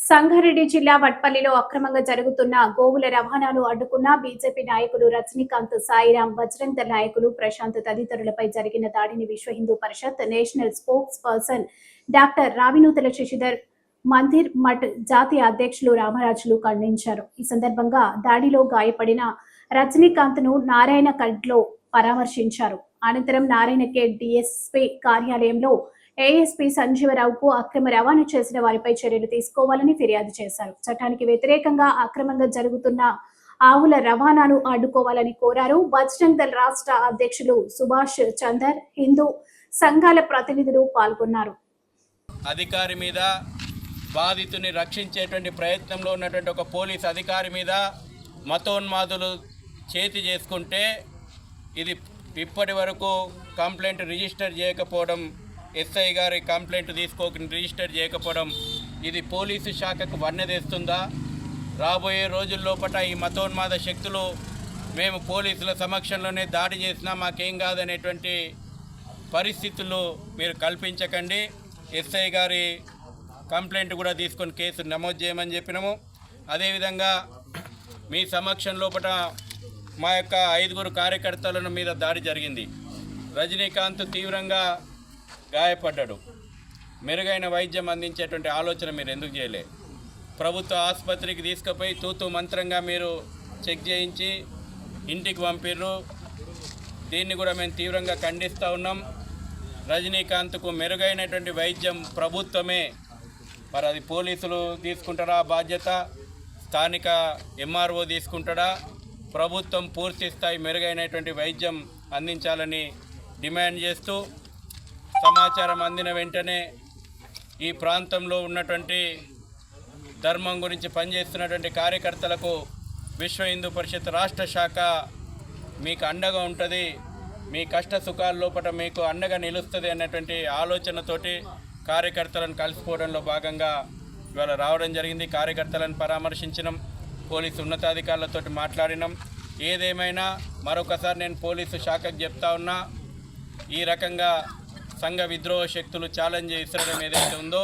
సంగారెడ్డి జిల్లా వట్పల్లిలో అక్రమంగా జరుగుతున్న గోవుల రవాణాను అడ్డుకున్న బీజేపీ నాయకులు రజనీకాంత్ సాయిరాం బజరంగ నాయకులు ప్రశాంత్ తదితరులపై జరిగిన దాడిని Vishwa Hindu Parishad national spokesperson doctor Ravinuthala Sasidhar Mandir Math జాతీయ అధ్యక్షులు రామరాజులు ఖండించారు. ఈ సందర్భంగా దాడిలో గాయపడిన రజనీకాంత్ను నారాయణ లో పరామర్శించారు. అనంతరం నారాయణ కే డిఎస్పీ కార్యాలయంలో ఏఎస్పీ సంజీవరావుకు అక్రమ రవాణా చేసిన వారిపై చర్యలు తీసుకోవాలని ఫిర్యాదు చేశారు. చట్టానికి వ్యతిరేకంగా అక్రమంగా జరుగుతున్న ఆవుల రవాణాను అడ్డుకోవాలని కోరారు. బజరంగ్ దళ్ రాష్ట్ర అధ్యక్షులు సుభాష్ చందర్ హిందూ సంఘాల ప్రతినిధులు పాల్గొన్నారు. అధికారి మీద బాధితుని రక్షించేటువంటి ప్రయత్నంలో ఉన్నటువంటి ఒక పోలీస్ అధికారి మీద మతోన్మాదులు చేతి చేసుకుంటే ఇది ఇప్పటి వరకు కంప్లైంట్ రిజిస్టర్ చేయకపోవడం ఎస్ఐ గారి కంప్లైంట్ తీసుకోక రిజిస్టర్ చేయకపోవడం ఇది పోలీసు శాఖకు వన్నెదేస్తుందా రాబోయే రోజుల్లోపట ఈ మతోన్మాద శక్తులు మేము పోలీసుల సమక్షంలోనే దాడి చేసినా మాకేం కాదనేటువంటి పరిస్థితులు మీరు కల్పించకండి. ఎస్ఐ గారి కంప్లైంట్ కూడా తీసుకొని కేసు నమోదు చేయమని చెప్పినాము. అదేవిధంగా మీ సమక్షం లోపల మా యొక్క ఐదుగురు కార్యకర్తలను మీద దాడి జరిగింది. రజనీకాంత్ తీవ్రంగా గాయపడ్డాడు. మెరుగైన వైద్యం అందించేటువంటి ఆలోచన మీరు ఎందుకు చేయలే? ప్రభుత్వ ఆసుపత్రికి తీసుకుపోయి తూతు మంత్రంగా మీరు చెక్ చేయించి ఇంటికి పంపిర్రు. దీన్ని కూడా మేము తీవ్రంగా ఖండిస్తూ ఉన్నాం. రజనీకాంత్కు మెరుగైనటువంటి వైద్యం ప్రభుత్వమే. మరి అది పోలీసులు తీసుకుంటారా? బాధ్యత. స్థానిక ఎంఆర్ఓ తీసుకుంటాడా? ప్రభుత్వం పూర్తి స్థాయి మెరుగైనటువంటి వైద్యం అందించాలని డిమాండ్ చేస్తూ సమాచారం అందిన వెంటనే ఈ ప్రాంతంలో ఉన్నటువంటి ధర్మం గురించి పనిచేస్తున్నటువంటి కార్యకర్తలకు విశ్వ హిందూ పరిషత్ రాష్ట్ర శాఖ మీకు అండగా ఉంటుంది. మీ కష్ట సుఖాల లోపల మీకు అండగా నిలుస్తుంది అన్నటువంటి ఆలోచనతోటి కార్యకర్తలను కలిసిపోవడంలో భాగంగా ఇవాళ రావడం జరిగింది. కార్యకర్తలను పరామర్శించినాం. పోలీసు ఉన్నతాధికారులతో మాట్లాడినాం. ఏదేమైనా మరొకసారి నేను పోలీసు శాఖకు చెప్తా ఉన్నా ఈ రకంగా సంఘ విద్రోహ శక్తులు ఛాలెంజ్ విసరడం ఏదైతే ఉందో